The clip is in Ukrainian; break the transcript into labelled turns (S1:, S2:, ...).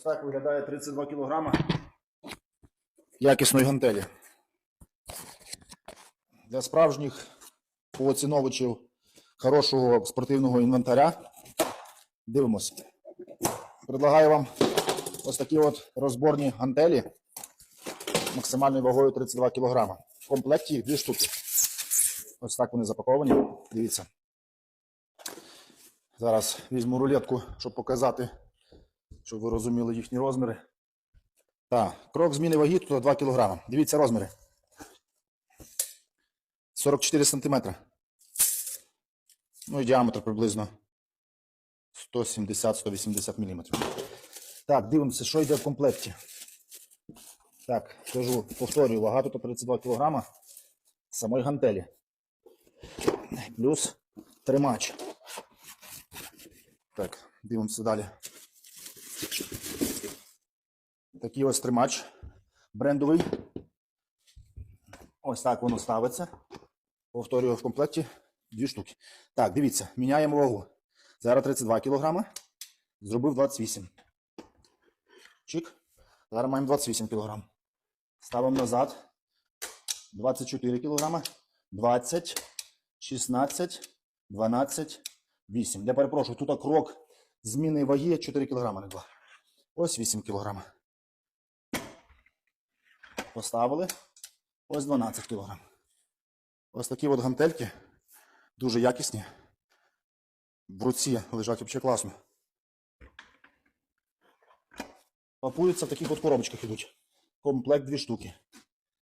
S1: Ось так виглядає 32 кг якісної гантелі. Для справжніх поціновувачів хорошого спортивного інвентаря. Дивимося. Предлагаю вам ось такі от розборні гантелі максимальною вагою 32 кг. В комплекті дві штуки. Ось так вони запаковані. Дивіться. Зараз візьму рулетку, щоб показати, щоб ви розуміли їхні розміри. Так, крок зміни ваги тут 2 кг. Дивіться розміри. 44 см. Ну і діаметр приблизно 170-180 мм. Так, дивимося, що йде в комплекті. Так, кажу, повторюю, вага тут 32 кг самої гантелі. Плюс тримач. Так, дивимося далі. Такий ось тримач брендовий. Ось так воно ставиться. Повторюю в комплекті дві штуки. Так, дивіться, міняємо вагу. Зараз 32 кг. Зробив 28. Чик. Зараз маємо 28 кг. Ставимо назад. 24 кг. 20, 16, 12, 8. Я перепрошую, тут крок зміни ваги 4 кг, не 2. Ось 8 кг. Поставили. Ось 12 кг. Ось такі от гантельки. Дуже якісні. В руці лежать взагалі класно. Пакуються в таких от коробочках ідуть. Комплект дві штуки.